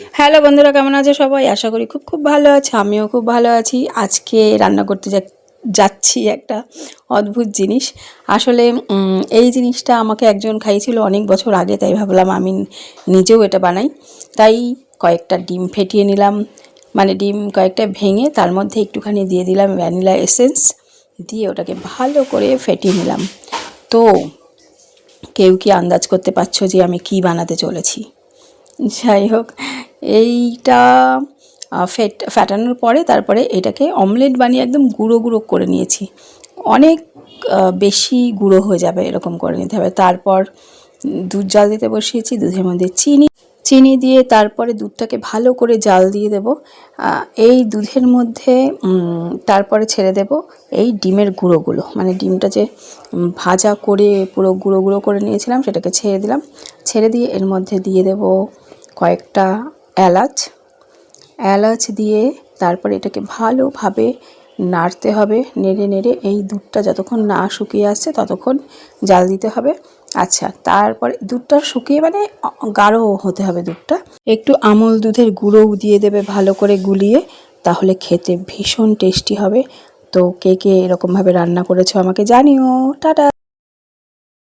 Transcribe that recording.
Hello বন্ধুরা, কেমন আছে সবাই? আশা করি খুব খুব ভালো আছে, আমিও খুব ভালো আছি। আজকে রান্না করতে যাচ্ছি একটা অদ্ভুত জিনিস। আসলে এই জিনিসটা আমাকে একজন খাইয়েছিল অনেক বছর আগে, তাই ভাবলাম আমি নিজেও এটা বানাই। তাই কয়েকটা ডিম ফেটিয়ে নিলাম। মানে ডিম কয়েকটা ভেঙে তার মধ্যে একটুখানি দিয়ে দিলাম ভ্যানিলা এসেন্স। দিয়ে ওটাকে ভালো করে ফেটিয়ে নিলাম। তো, কেউ কি আন্দাজ করতে পারছ যে আমি কি বানাতে চলেছি? যাই হোক এইটা ফেট, ফাটানোর পরে তারপরে এটাকে অমলেট বানিয়ে একদম গুঁড়ো গুঁড়ো করে নিয়েছি। অনেক বেশি গুঁড়ো হয়ে যাবে এরকম করে নিতে হবে। তারপর দুধ জাল দিতে বসিয়েছি, দুধের মধ্যে চিনি চিনি দিয়ে তারপরে দুধটাকে ভালো করে জাল দিয়ে দেব। এই দুধের মধ্যে তারপরে ছেড়ে দেব এই ডিমের গুঁড়োগুলো। মানে ডিমটা যে ভাজা করে পুরো গুঁড়ো গুঁড়ো করে নিয়েছিলাম, সেটাকে ছেড়ে দিলাম। ছেড়ে দিয়ে এর মধ্যে দিয়ে দেব কয়েকটা এলাচ। এলাচ দিয়ে তারপরে এটাকে ভালোভাবে নাড়তে হবে। নেড়ে নেড়ে এই দুধটা যতক্ষণ না শুকিয়ে আসছে ততক্ষণ জাল দিতে হবে। আচ্ছা তারপরে দুধটা শুকিয়ে মানে গাঢ় হতে হবে দুধটা। একটু আমল দুধের গুঁড়োও দিয়ে দেবে ভালো করে গুলিয়ে, তাহলে খেতে ভীষণ টেস্টি হবে। তো কে কে এরকমভাবে রান্না করেছ আমাকে জানিও। টাটা।